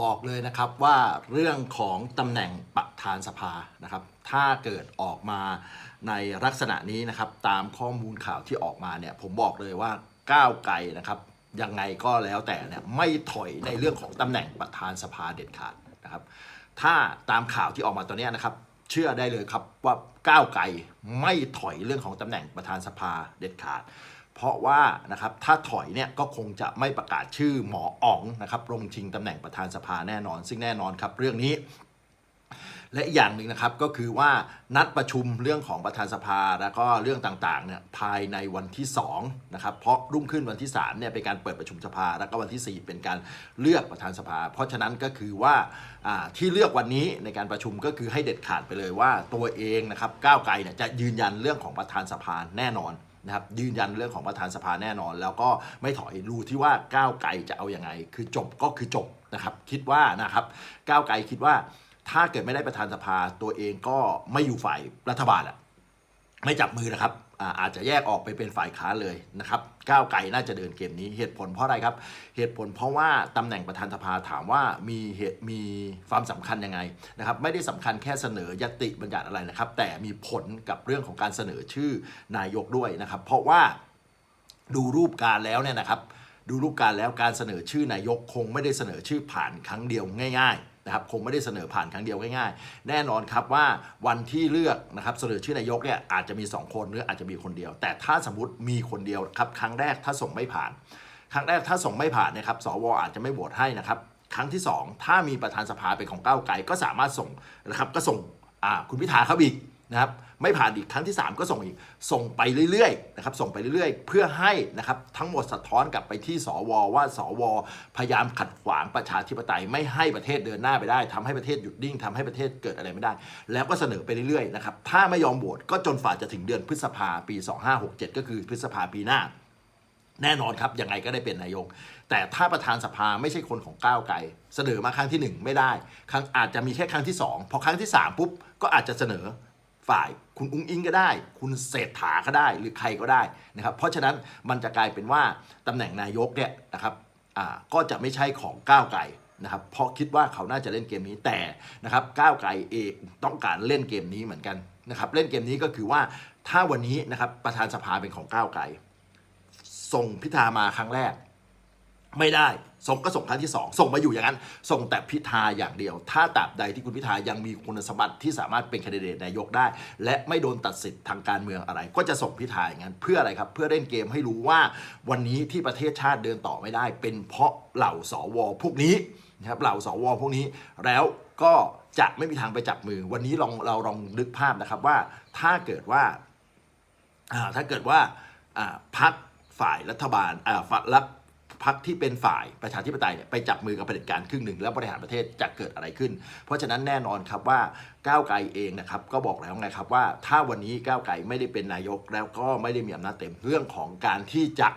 บอกเลยนะครับว่าเรื่องของตำแหน่งประธานสภานะครับ ถ้าเกิดออกมาในลักษณะนี้นะครับ ตามข้อมูลข่าวที่ออกมาเนี่ยผมบอกเลยว่าก้าวไกลนะครับยังไงก็แล้วแต่เนี่ยไม่ถอยในเรื่องของตำแหน่งประธานสภาเด็ดขาดนะครับ ถ้าตามข่าวที่ออกมาตอนนี้นะครับเชื่อได้เลยครับว่าก้าวไกลไม่ถอยเรื่องของตำแหน่งประธานสภาเด็ดขาด เพราะว่านะครับถ้าถอยเนี่ยก็คงจะไม่ประกาศชื่อหมออ๋องนะครับลงชิงตำแหน่งประธานสภาแน่นอน ซึ่งแน่นอนครับเรื่องนี้และอย่างหนึ่งนะครับก็คือว่านัดประชุมเรื่องของประธานสภาแล้วก็เรื่องต่างๆเนี่ยภายในวันที่2นะครับเพราะรุ่งขึ้นวันที่3เนี่ยเป็นการเปิดประชุมสภา แล้วก็วันที่ 4 เป็นการเลือกประธานสภา เพราะฉะนั้นก็คือว่าอ่าที่เลือกวันนี้ในการประชุมก็คือให้เด็ดขาดไปเลยว่าตัวเองนะครับก้าวไกลเนี่ยจะยืนยันเรื่องของประธานสภาแน่นอน นะครับยืนยันเรื่องของประธานสภาแน่นอน แล้วก็ไม่ถอยรู้ที่ว่าก้าวไกลจะเอาอยัางไง คือจบก็คือจบนะครับคิดว่านะครับก้าวไกลคิดว่าถ้าเกิดไม่ได้ประธานสภาตัวเองก็ไม่อยู่ฝ่ายรัฐบาลอะไม่จับมือนะครับอาจจะแยกออกไปเป็นฝ่ายค้านเลยนะครับ ก้าวไกลน่าจะเดินเกมนี้เหตุผลเพราะอะไรครับ เหตุผลเพราะว่าตำแหน่งประธานสภาถามว่ามีเหตุมีความสำคัญยังไงนะครับไม่ได้สำคัญแค่เสนอยติบัญญัติอะไรนะครับ แต่มีผลกับเรื่องของการเสนอชื่อนายกด้วยนะครับ เพราะว่าดูรูปการแล้วเนี่ยนะครับ ดูรูปการแล้วการเสนอชื่อนายกคงไม่ได้เสนอชื่อผ่านครั้งเดียวง่าย ๆ นะครับคงไม่ได้เสนอผ่านครั้งเดียวง่ายๆ แน่นอนครับว่าวันที่เลือกนะครับเสนอชื่อนายกเนี่ยอาจจะมี 2 คนหรืออาจจะมีคนเดียว แต่ถ้าสมมติมีคนเดียวครับครั้งแรกถ้าส่งไม่ผ่าน ครั้งแรกถ้าส่งไม่ผ่านนะครับสวอาจจะไม่โหวตให้นะครับครั้งที่ 2 ถ้ามีประธานสภาเป็นของก้าวไกลก็สามารถส่งนะครับก็ส่งคุณพิธาเข้าอีก นะครับไม่ผ่านอีกครั้งที่ 3 ก็ส่งอีกส่งไปเรื่อยๆนะครับส่งไปเรื่อยๆ เพื่อให้นะครับทั้งหมดสะท้อนกลับไปที่สวว่าสว พยายามขัดขวางประชาธิปไตยไม่ให้ประเทศเดินหน้าไปได้ทำให้ประเทศหยุดนิ่งทำให้ประเทศเกิดอะไรไม่ได้ แล้วก็เสนอไปเรื่อยๆนะครับถ้าไม่ยอมโหวตก็จนฝ่าจะถึงเดือนพฤษภาปี 2567 ก็คือพฤษภาปีหน้า แน่นอนครับยังไงก็ได้เป็นนายก แต่ถ้าประธานสภาไม่ใช่คนของก้าวไกลเสนอมาครั้งที่ 1 ไม่ได้ ครั้งอาจจะมีแค่ครั้งที่ 2 พอครั้งที่ 3 ปุ๊บก็อาจจะเสนอ ฝ่ายคุณอุ้งอิงก็ได้ คุณเศรษฐาก็ได้หรือใครก็ได้นะครับเพราะฉะนั้นมันจะกลายเป็นว่าตำแหน่งนายกเนี่ยนะครับก็จะไม่ใช่ของก้าวไกลนะครับเพราะคิดว่าเขาน่าจะเล่นเกมนี้แต่นะครับก้าวไกลเองต้องการเล่นเกมนี้เหมือนกันนะครับเล่นเกมนี้ก็คือว่าถ้าวันนี้นะครับประธานสภาเป็นของก้าวไกลส่งพิธามาครั้งแรก ไม่ได้ส่งก็ส่งครั้งที่ 2 ส่งมาอยู่อย่างนั้น ส่งแต่พิธาอย่างเดียว ถ้าตราบใดที่คุณพิธายังมีคุณสมบัติที่สามารถเป็นแคนดิเดตนายกได้ และไม่โดนตัดสิทธิ์ทางการเมืองอะไร ก็จะส่งพิธาอย่างนั้นเพื่ออะไรครับ เพื่อเล่นเกมให้รู้ว่าวันนี้ที่ประเทศชาติเดินต่อไม่ได้ เป็นเพราะเหล่าสวพวกนี้นะครับเหล่าสวพวกนี้แล้วก็จะไม่มีทางไปจับมือ วันนี้ลองเราลองนึกภาพนะครับว่าถ้าเกิดว่าถ้าเกิดว่าอ่าพักฝ่ายรัฐบาลอ่าฝ่าย รัฐพักที่เป็นฝ่ายประชาธิปไตยเนี่ยไปจับมือกับเผด็จการครึ่งหนึ่งแล้วบริหารประเทศจะเกิดอะไรขึ้น เพราะฉะนั้นแน่นอนครับว่าก้าวไกลเองนะครับก็บอกแล้วไงครับว่าถ้าวันนี้ก้าวไกลไม่ได้เป็นนายกแล้วก็ไม่ได้มีอำนาจเต็มเรื่องของการที่จะ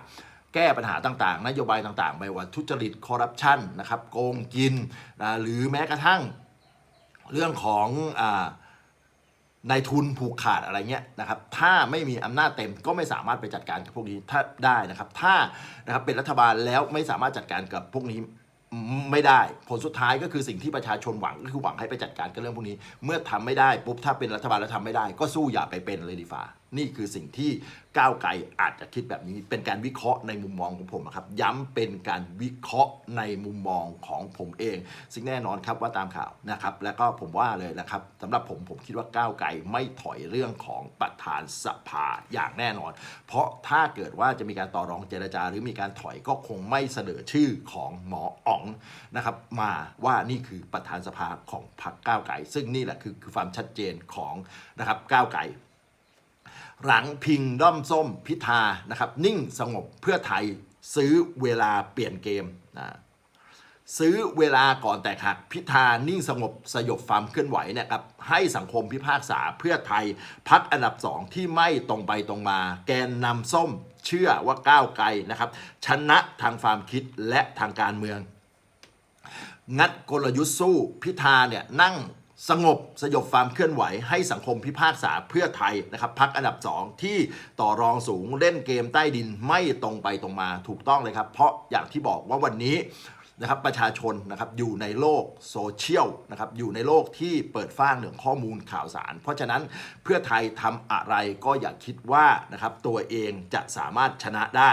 แก้ปัญหาต่างๆ นโยบายต่างๆ ไม่ว่าทุจริตคอร์รัปชันนะครับโกงกินนะหรือแม้กระทั่งเรื่องของอ่า นายทุนผูกขาดอะไรเงี้ยนะครับถ้าไม่มีอำนาจเต็มก็ไม่สามารถไปจัดการกับพวกนี้ถ้าได้นะครับถ้านะครับเป็นรัฐบาลแล้วไม่สามารถจัดการกับพวกนี้ไม่ได้ผลสุดท้ายก็คือสิ่งที่ประชาชนหวังก็คือหวังให้ไปจัดการกับเรื่องพวกนี้ เมื่อทำไม่ได้ปุ๊บถ้าเป็นรัฐบาลแล้วทำไม่ได้ ก็สู้อย่าไปเป็นเลยดีฟ้านี่คือสิ่งที่ก้าวไกลอาจจะคิดแบบนี้ เป็นการวิเคราะห์ในมุมมองของผมนะครับ ย้ำเป็นการวิเคราะห์ในมุมมองของผมเอง ซึ่งแน่นอนครับว่าตามข่าวนะครับ แล้วก็ผมว่าเลยนะครับสำหรับผมผมคิดว่าก้าวไกลไม่ถอยเรื่องของประธานสภาอย่างแน่นอน เพราะถ้าเกิดว่าจะมีการต่อรองเจรจา หรือมีการถอยก็คงไม่เสนอชื่อของหมออ๋องนะครับ มาว่านี่คือประธานสภาของพรรคก้าวไกลซึ่งนี่แหละคือคือความชัดเจนของนะครับก้าวไกล หลังพิงด้อมส้มพิธานะครับ นิ่งสงบเพื่อไทยซื้อเวลาเปลี่ยนเกมนะซื้อเวลาก่อนแตกหักพิธานิ่งสงบสยบฟามเคลื่อนไหวเนี่ยครับให้สังคมพิพากษาเพื่อไทยพักอันดับสองที่ไม่ตรงไปตรงมา แกนนำส้มเชื่อว่าก้าวไกลนะครับ ชนะทางความคิดและทางการเมือง งัดกลยุทธ์สู้พิธาเนี่ยนั่ง สงบสยบฟามเคลื่อนไหวให้สังคมพิพากษาเพื่อไทยนะครับพักอันดับ 2 ที่ต่อรองสูงเล่นเกมใต้ดินไม่ตรงไปตรงมาถูกต้องเลยครับ เพราะอย่างที่บอกว่าวันนี้นะครับประชาชนนะครับอยู่ในโลกโซเชียลนะครับอยู่ในโลกที่เปิดฟ้างเรื่องข้อมูลข่าวสาร เพราะฉะนั้นเพื่อไทยทำอะไรก็อย่าคิดว่านะครับตัวเองจะสามารถชนะได้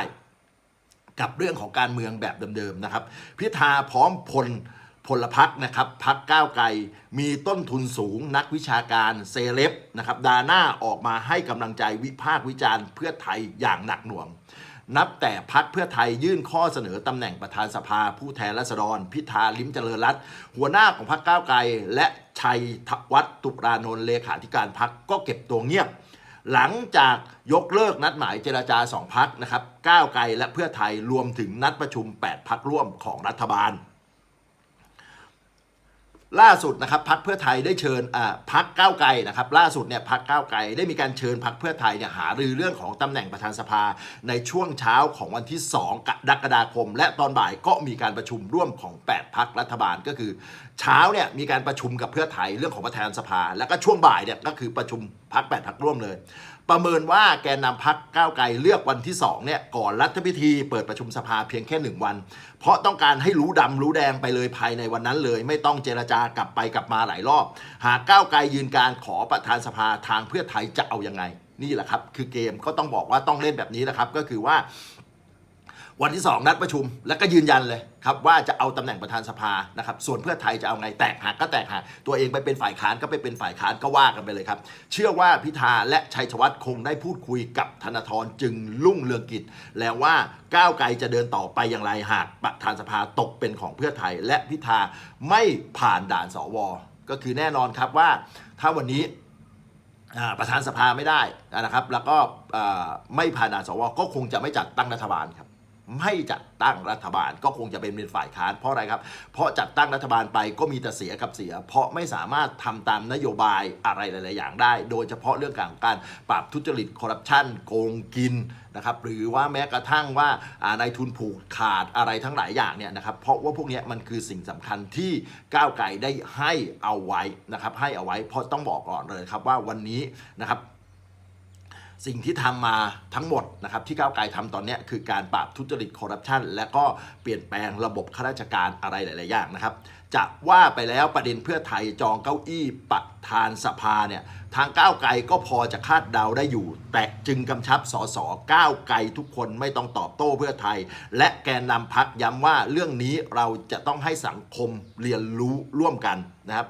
กับเรื่องของการเมืองแบบเดิมๆนะครับ พิธาพร้อมพล พลพักนะครับพักก้าวไกลมีต้นทุนสูงนักวิชาการเซเลบนะครับดาหน้าออกมาให้กำลังใจวิพากษ์วิจารณ์เพื่อไทยอย่างหนักหน่วง นับแต่พักเพื่อไทยยื่นข้อเสนอตำแหน่งประธานสภา ผู้แทนราษฎร พิธาลิ้มเจริญรัตหัวหน้าของพักก้าวไกล และชัยวัฒน์ตุรานนท์เลขาธิการพักก็เก็บตัวเงียบหลังจากยกเลิกนัดหมายเจรจาสองพักนะครับก้าวไกลและเพื่อไทยรวมถึงนัดประชุม 8 พักร่วมของรัฐบาล ล่าสุดนะครับพักเพื่อไทยได้เชิญอ่าพักก้าวไกลนะครับล่าสุดเนี่ยพักก้าวไกลได้มีการเชิญพักเพื่อไทยเนี่ยหารือเรื่องของตำแหน่งประธานสภา ในช่วงเช้าของวันที่ 2 กรกฎาคม และตอนบ่ายก็มีการประชุมร่วมของ 8 พักรัฐบาลก็คือ เช้าเนี่ยมีการประชุมกับเพื่อไทยเรื่องของประธานสภา แล้วก็ช่วงบ่ายเนี่ยก็คือประชุมพัก8พักร่วมเลย ประเมินว่าแกนนำพักก้าวไกลเลือกวันที่ 2 เนี่ย ก่อนรัฐพิธีเปิดประชุมสภาเพียงแค่ 1 วัน เพราะต้องการให้รู้ดำรู้แดงไปเลยภายในวันนั้นเลย ไม่ต้องเจรจากลับไปกลับมาหลายรอบ หากก้าวไกลยืนการขอประธานสภาทางเพื่อไทยจะเอายังไง นี่แหละครับ คือเกมก็ต้องบอกว่าต้องเล่นแบบนี้นะครับก็คือว่า วันที่ 2 นัดประชุมแล้วก็ยืนยันเลยครับว่าจะเอาตำแหน่งประธานสภานะครับส่วนเพื่อไทยจะเอาไงแตกหักก็แตกหักตัวเองไปเป็นฝ่ายค้านก็ไปเป็นฝ่ายค้านก็ว่ากันไปเลยครับ เชื่อว่าพิธาและชัยชวัฒน์คงได้พูดคุยกับธนาธรจึงรุ่งเรืองกิจ แล้วว่าก้าวไกลจะเดินต่อไปอย่างไรหากประธานสภาตกเป็นของเพื่อไทย และพิธาไม่ผ่านด่านสวก็คือแน่นอนครับว่าถ้าวันนี้ประธานสภาไม่ได้นะครับ แล้วก็ไม่ผ่านด่านสวก็คงจะไม่จัดตั้งรัฐบาลครับ ไม่จัดตั้งรัฐบาลก็คงจะเป็นเป็นฝ่ายค้านเพราะอะไรครับ เพราะจัดตั้งรัฐบาลไปก็มีแต่เสียกับเสีย เพราะไม่สามารถทำตามนโยบายอะไรหลาย ๆ อย่างได้ โดยเฉพาะเรื่องการการปราบทุจริตคอร์รัปชันโกงกินนะครับหรือว่าแม้กระทั่งว่านายทุนผูกขาดอะไรทั้งหลายอย่างเนี่ยนะครับเพราะว่าพวกนี้มันคือสิ่งสำคัญที่ก้าวไกลได้ให้เอาไว้นะครับให้เอาไว้เพราะต้องบอกก่อนเลยครับว่าวันนี้นะครับ สิ่งที่ทำมาทั้งหมดนะครับที่ก้าวไกลทำตอนนี้คือการปราบทุจริตคอร์รัปชันและก็เปลี่ยนแปลงระบบข้าราชการอะไรหลาย ๆ อย่างนะครับจะว่าไปแล้วประเด็นเพื่อไทยจองเก้าอี้ประธานสภาเนี่ยทางก้าวไกลก็พอจะคาดเดาได้อยู่ แต่จึงกำชับสสก้าวไกลทุกคนไม่ต้องตอบโต้เพื่อไทย และแกนนำพักย้ำว่าเรื่องนี้เราจะต้องให้สังคมเรียนรู้ร่วมกันนะครับ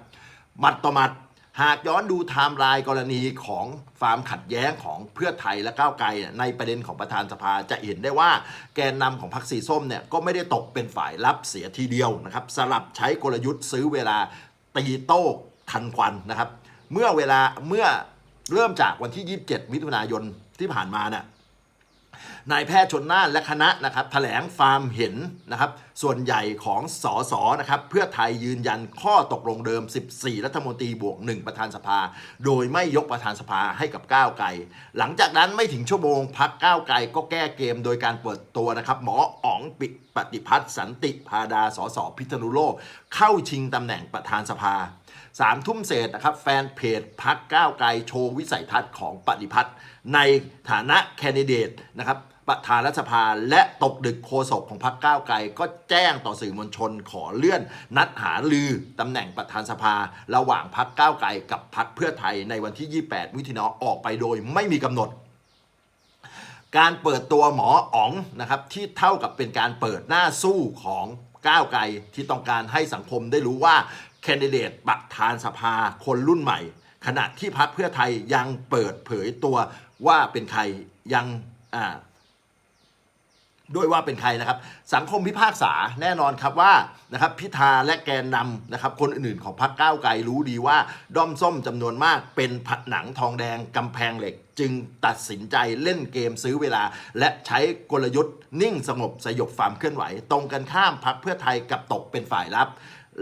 มัดต่อมัด หากย้อนดูไทม์ไลน์กรณีของฟาร์มขัดแย้งของเพื่อไทยและก้าวไกลในประเด็นของประธานสภาจะเห็นได้ว่าแกนนำของพรรคสีส้มเนี่ยก็ไม่ได้ตกเป็นฝ่ายรับเสียทีเดียวนะครับสลับใช้กลยุทธ์ซื้อเวลาตีโต้ทันควันนะครับ เมื่อเวลาเมื่อเริ่มจากวันที่ 27 มิถุนายนที่ผ่านมาเนี่ย นายแพทย์ชนน่านและคณะนะครับแถลงฟาร์มเห็นนะครับ ส่วนใหญ่ของสสนะครับ เพื่อไทยยืนยันข้อตกลงเดิม 14 รัฐมนตรีบวก 1 ประธานสภา โดยไม่ยกประธานสภาให้กับก้าวไกล หลังจากนั้นไม่ถึงชั่วโมงพักก้าวไกลก็แก้เกมโดยการเปิดตัวนะครับ หมออ๋องปิปฏิพัฒน์สันติพาดาสสพิษณุโลก เข้าชิงตำแหน่งประธานสภาสามทุ่มเศษนะครับ แฟนเพจพักก้าวไกลโชว์วิสัยทัศน์ของปฏิพัฒน์ในฐานะแคนดิเดตนะครับ ประธานรัฐสภาและตกดึกโฆษกของพักก้าวไกล ก็แจ้งต่อสื่อมวลชนขอเลื่อน นัดหาลือตำแหน่งประธานสภา ระหว่างพักก้าวไกลกับพักเพื่อไทยในวันที่ 28มิถุนายนออกไปโดยไม่มีกำหนดการเปิดตัวหมออ๋องนะครับที่เท่ากับเป็นการเปิดหน้าสู้ของก้าวไกลที่ต้องการให้สังคมได้รู้ว่าแคนดิเดตประธานสภาคนรุ่นใหม่ ขณะที่พักเพื่อไทยยังเปิดเผยตัวว่าเป็นใครยังอ่า ด้วยว่าเป็นใครนะครับ สังคมพิพากษาแน่นอนครับว่านะครับพิธาและแกนนำนะครับ คนอื่นๆของพรรคก้าวไกลรู้ดีว่า ด้อมส้มจำนวนมากเป็นผนังทองแดงกำแพงเหล็ก จึงตัดสินใจเล่นเกมซื้อเวลา และใช้กลยุทธ์ นิ่งสงบสยบความเคลื่อนไหว ตรงกันข้ามพรรคเพื่อไทยกับตกเป็นฝ่ายรับ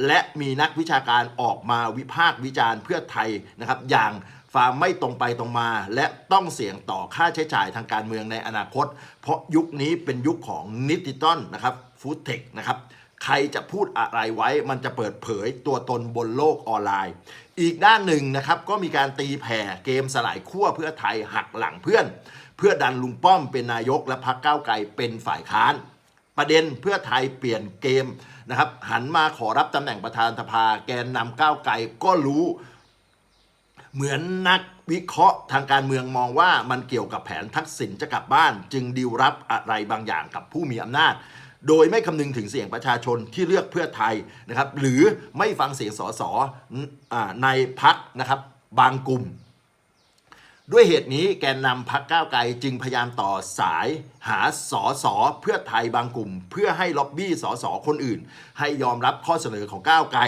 และมีนักวิชาการออกมาวิพากษ์วิจารณ์เพื่อไทยนะครับอย่าง ฟาร์มไม่ตรงไปตรงมา และต้องเสี่ยงต่อค่าใช้จ่ายทางการเมืองในอนาคต เพราะยุคนี้เป็นยุคของนิติตอนนะครับฟู้ดเทคนะครับใครจะพูดอะไรไว้มันจะเปิดเผยตัวตนบนโลกออนไลน์ อีกด้านหนึ่งนะครับก็มีการตีแผ่เกมสลายขั้วเพื่อไทยหักหลังเพื่อน เพื่อดันลุงป้อมเป็นนายกและพรรคก้าวไกลเป็นฝ่ายค้าน ประเด็นเพื่อไทยเปลี่ยนเกมนะครับหันมาขอรับตำแหน่งประธานสภาแกนนำก้าวไกลก็รู้ เหมือนนักวิเคราะห์ทางการเมืองมองว่ามันเกี่ยวกับแผนทักษิณจะกลับบ้าน จึงดีลรับอะไรบางอย่างกับผู้มีอำนาจ โดยไม่คำนึงถึงเสียงประชาชนที่เลือกเพื่อไทยนะครับ หรือไม่ฟังเสียงสสอในพักนะครับ บางกลุ่ม ด้วยเหตุนี้แกนนำพักก้าวไกลจึงพยายามต่อสายหาสอสอเพื่อไทยบางกลุ่ม เพื่อให้ล็อบบี้สอสอคนอื่น ให้ยอมรับข้อเสนอของก้าวไกล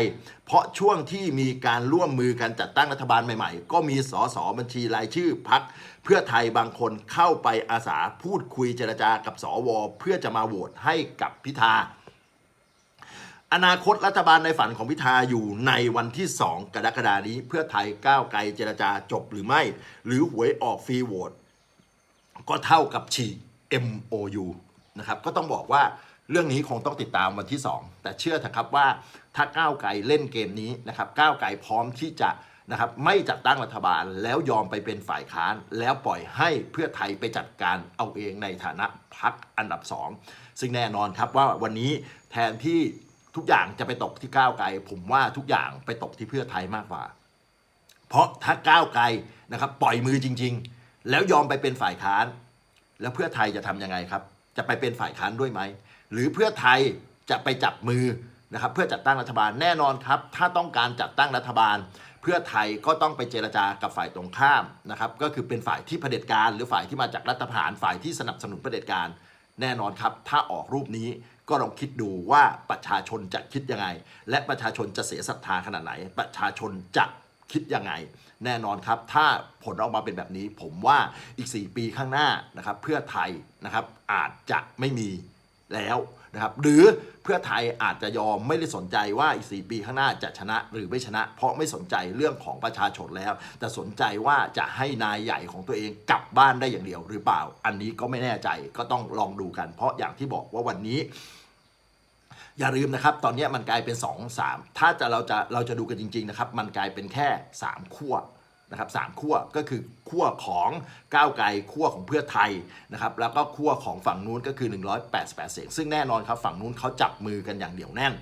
เพราะช่วงที่มีการร่วมมือกันจัดตั้งรัฐบาลใหม่ๆ ก็มีสอสอบัญชีรายชื่อพักเพื่อไทยบางคนเข้าไปอาสาพูดคุยเจรจากับสวเพื่อจะมาโหวตให้กับพิธา อนาคตรัฐบาลในฝันของพิธาอยู่ในวันที่ 2 กรกฎานี้ เพื่อไทยก้าวไกลเจรจาจบหรือไม่ หรือหวยออกฟรีโหวตก็เท่ากับฉีก MOU นะครับก็ต้องบอกว่าเรื่องนี้คงต้องติดตามวันที่ 2 แต่เชื่อเถอะครับว่าถ้าก้าวไกลเล่นเกมนี้นะครับก้าวไกลพร้อมที่จะนะครับไม่จัดตั้งรัฐบาลแล้วยอมไปเป็นฝ่ายค้าน แล้วปล่อยให้เพื่อไทยไปจัดการเอาเองในฐานะพักอันดับ 2 ซึ่งแน่นอนครับว่าวันนี้แทนที่ ทุกอย่างจะไปตกที่ก้าวไกล ผมว่าทุกอย่างไปตกที่เพื่อไทยมากกว่า เพราะถ้าก้าวไกลนะครับ ปล่อยมือจริง ๆ แล้วยอมไปเป็นฝ่ายค้าน แล้วเพื่อไทยจะทำยังไงครับ จะไปเป็นฝ่ายค้านด้วยไหมหรือเพื่อไทยจะไปจับมือนะครับ เพื่อจัดตั้งรัฐบาลแน่นอนครับ ถ้าต้องการจัดตั้งรัฐบาล เพื่อไทยก็ต้องไปเจรจากับฝ่ายตรงข้ามนะครับ ก็คือเป็นฝ่ายที่เผด็จการ หรือฝ่ายที่มาจากรัฐประหารฝ่ายที่สนับสนุนเผด็จการ แน่นอนครับ ถ้าออกรูปนี้ก็ลองคิดดูว่าประชาชนจะคิดยังไง และประชาชนจะเสียศรัทธาขนาดไหน ประชาชนจะคิดยังไง แน่นอนครับ ถ้าผลออกมาเป็นแบบนี้ ผมว่าอีก 4 ปีข้างหน้านะครับ เพื่อไทยนะครับอาจจะไม่มีแล้ว นะครับหรือเพื่อไทยอาจจะยอมไม่ได้สนใจว่าอีก 4 ปีข้างหน้าจะชนะหรือไม่ชนะ เพราะไม่สนใจเรื่องของประชาชนแล้ว แต่สนใจว่าจะให้นายใหญ่ของตัวเองกลับบ้านได้อย่างเดียวหรือเปล่า อันนี้ก็ไม่แน่ใจก็ต้องลองดูกัน เพราะอย่างที่บอกว่าวันนี้อย่าลืมนะครับ ตอนนี้มันกลายเป็น 2 3 ถ้าจะเราจะเราจะดูกันจริง ๆ นะครับ มันกลายเป็นแค่ 3 ขั้ว นะครับสามขั้วก็คือขั้วของก้าวไกลขั้วของเพื่อไทยนะครับแล้วก็ขั้วของฝั่งนู้นก็คือ 188 เสียง ซึ่งแน่นอนครับฝั่งนู้นเขาจับมือกันอย่างเหนียวแน่น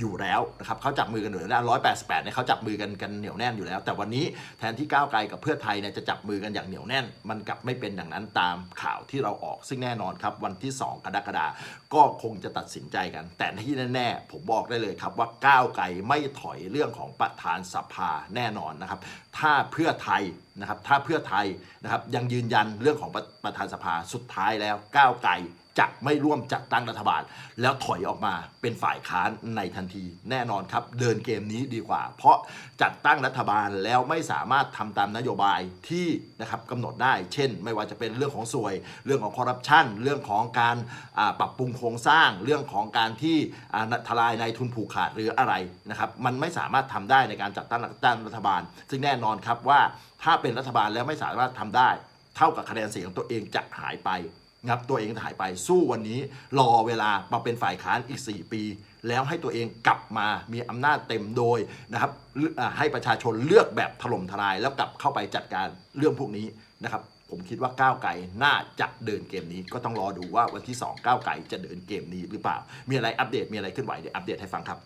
อยู่แล้วนะครับเขาจับมือกันอยู่แล้ว188เนี่ยเขาจับมือกันกันเหนียวแน่นอยู่แล้ว แต่วันนี้แทนที่ก้าวไกลกับเพื่อไทยเนี่ยจะจับมือกันอย่างเหนียวแน่น มันกลับไม่เป็นอย่างนั้นตามข่าวที่เราออก ซึ่งแน่นอนครับวันที่ 2 กรกฎาคมก็คงจะตัดสินใจกัน แต่ที่แน่ๆผมบอกได้เลยครับว่าก้าวไกลไม่ถอยเรื่องของประธานสภาแน่นอนนะครับถ้าเพื่อไทย นะครับถ้าเพื่อไทยนะครับยังยืนยันเรื่องของประประธานสภาสุดท้ายแล้วก้าวไกลจะไม่ร่วมจัดตั้งรัฐบาล แล้วถอยออกมาเป็นฝ่ายค้านในทันทีแน่นอนครับ เดินเกมนี้ดีกว่า เพราะจัดตั้งรัฐบาลแล้วไม่สามารถทำตามนโยบายที่นะครับกำหนดได้ เช่น ไม่ว่าจะเป็นเรื่องของสวย เรื่องของคอร์รัปชันเรื่องของการปรับปรุงโครงสร้าง เรื่องของการที่อ่าทลายในทุนผูกขาดหรืออะไรนะครับมันไม่สามารถทำได้ในการจัดตั้งรัฐบาล ซึ่งแน่นอนครับว่า ถ้าเป็นรัฐบาลแล้วไม่สามารถทำได้ เท่ากับคะแนนเสียงของตัวเองจะหายไปงับตัวเองจะหายไปสู้วันนี้ รอเวลามาเป็นฝ่ายค้านอีก 4 ปี แล้วให้ตัวเองกลับมามีอำนาจเต็มโดยนะครับให้ประชาชนเลือกแบบถล่มทลายแล้วกลับเข้าไปจัดการเรื่องพวกนี้นะครับผมคิดว่าก้าวไกลน่าจะเดินเกมนี้ ก็ต้องรอดูว่าวันที่ 2 ก้าวไกลจะเดินเกมนี้หรือเปล่า มีอะไรอัปเดตมีอะไรขึ้นไหวเดี๋ยวอัปเดตให้ฟังครับ